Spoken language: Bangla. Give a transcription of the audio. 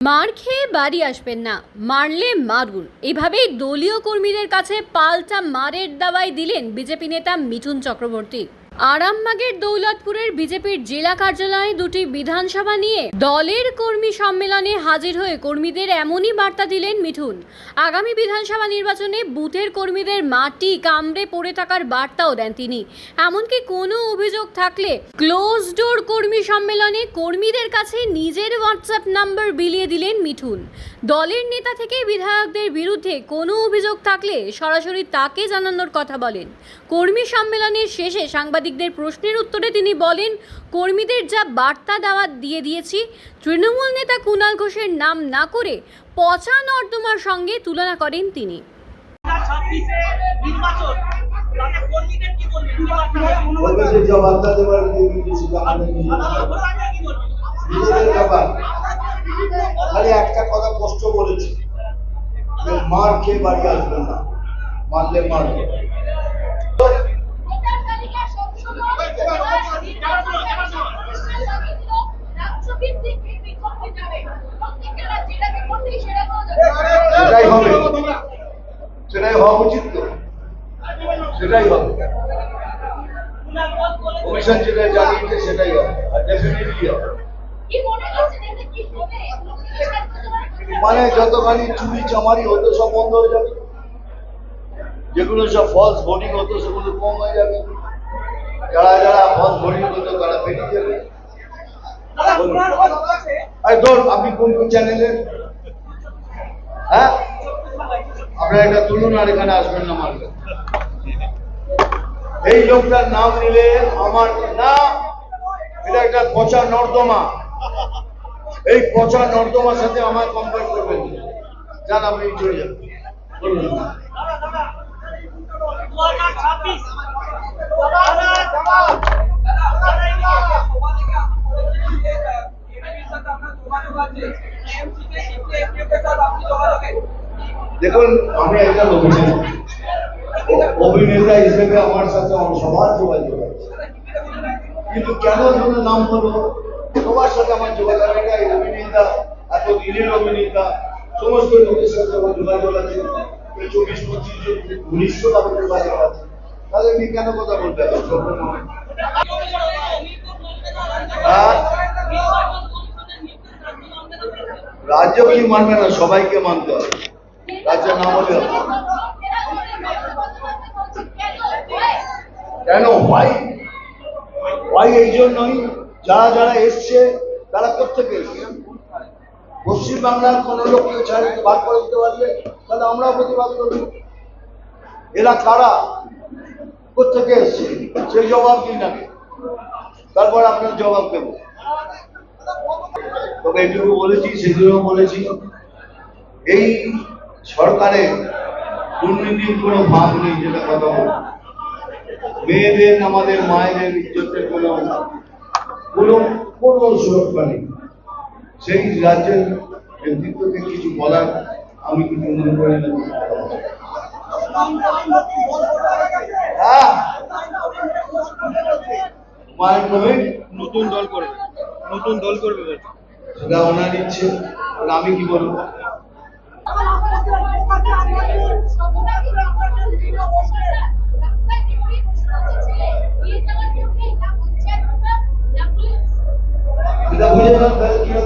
মার খেয়ে বাড়ি আসবেন না, মারলে মারুন। এভাবেই দলীয় কর্মীদের কাছে পাল্টা মারের দাওয়াই দিলেন বিজেপি নেতা মিঠুন চক্রবর্তী। আরামবাগের দৌলতপুরের বিজেপির জেলা কার্যালয়ে দুটি বিধানসভা নিয়ে দলের কর্মী সম্মেলনে হাজির হয়ে কর্মীদের এমনই বার্তা দিলেন মিঠুন। আগামী বিধানসভা নির্বাচনে বুথের কর্মীদের মাটি কামড়ে পড়ে থাকার বার্তাও দেন তিনি। এমনকি কোনো অভিযোগ থাকলে ক্লোজ ডোর কর্মী সম্মেলনে কর্মীদের কাছে নিজের হোয়াটসঅ্যাপ নাম্বার বিলিয়ে দিলেন মিঠুন। দলের নেতা থেকে বিধায়কদের বিরুদ্ধে কোনো অভিযোগ থাকলে সরাসরি তাকে জানানোর কথা বলেন। কর্মী সম্মেলনের শেষে সাংবাদিকদের প্রশ্নের উত্তরে তিনি বলেন, কর্মীদের যা বার্তা দেওয়া দিয়ে দিয়েছি, তৃণমূল নেতা কুণাল ঘোষের নাম না করে পচা নর্দমার সঙ্গে তুলনা করেন তিনি। একটা কথা স্পষ্ট বলেছে মার খেয়ে বাড়ি না, মারলে মারবে ভোটার তালিকা সংশোধন রাজ্যভিত্তিক বিক্ষোভ হয়ে যাবে প্রত্যেকটা রাজ্যে এটাকে করতেই সেটা করা যাবে সেটাই হবে সেটাই হওয়া উচিত তো। সেটাই হবে। কমিশন যেটা জানিয়েছে সেটাই হবে, আর ডেফিনেটলি হবে। মনে যতখানি চুরি চামারি হতো সব বন্ধ হয়ে যাবে। যেগুলো সব ফলস ভোটিং হতো সেগুলো কম হয়ে যাবে। যারা যারা ফলস ভোটিং হতো তারা বেরিয়ে যাবে। আপনি কোন কোন চ্যানেলে হ্যাঁ? আপনারা এটা তুলুন আর এখানে আসবেন না মারবে এই লোকটার নাম নিলে আমার না, এটা একটা পচা নর্দমা। এই পচা নর্দমার সাথে আমার কম্পেয়ার করবেন। যান, আপনি চলে যান। বলুন দেখুন, আমি একটা অভিনেতা। অভিনেতা হিসেবে আমার সাথে আমার সবার যোগাযোগ আছে। কিন্তু কেন নাম হলো সবার সাথে আমার যোগাযোগ এটা অভিনেতা, এত দিনের অভিনেতা, সমস্ত লোকের সাথে আমার যোগাযোগ আছে। চব্বিশ, পঁচিশ জন যোগাযোগ আছে। তাহলে আমি কেন কথা বলতে হবে? রাজ্য কি মানবে না? সবাইকে মানতে হবে। রাজ্য না হলে কেন? হয় হয় এই জন্যই? যারা যারা এসছে, তারা কোথেকে এসছে? পশ্চিমবাংলার কোন লোককে ছাড় বার করে দিতে পারলে? তাহলে আমরাও প্রতিবাদ করব। এরা কারা? কোথেকে এসছে? সেই জবাব দিন আগে। তারপর আপনার জবাব দেব। তবে এইটুকু বলেছি সেদিনও বলেছি। এই সরকারের দুর্নীতির কোনো ভাব নেই যেটা কথা বলব। মেয়েদের আমাদের মায়েদের ইজ্জতের কোনো কোনো কোনো সুরক্ষা নেই। সেই রাজ্যের নেতৃত্বকে কিছু বলার আমি কিছু মনে করি না। হ্যাঁ। মায়ের নতুন দল করে নতুন দল করবে সেটা ওনার ইচ্ছে। আমি কি বলব? সেটা বুঝে না তাহলে কীরকম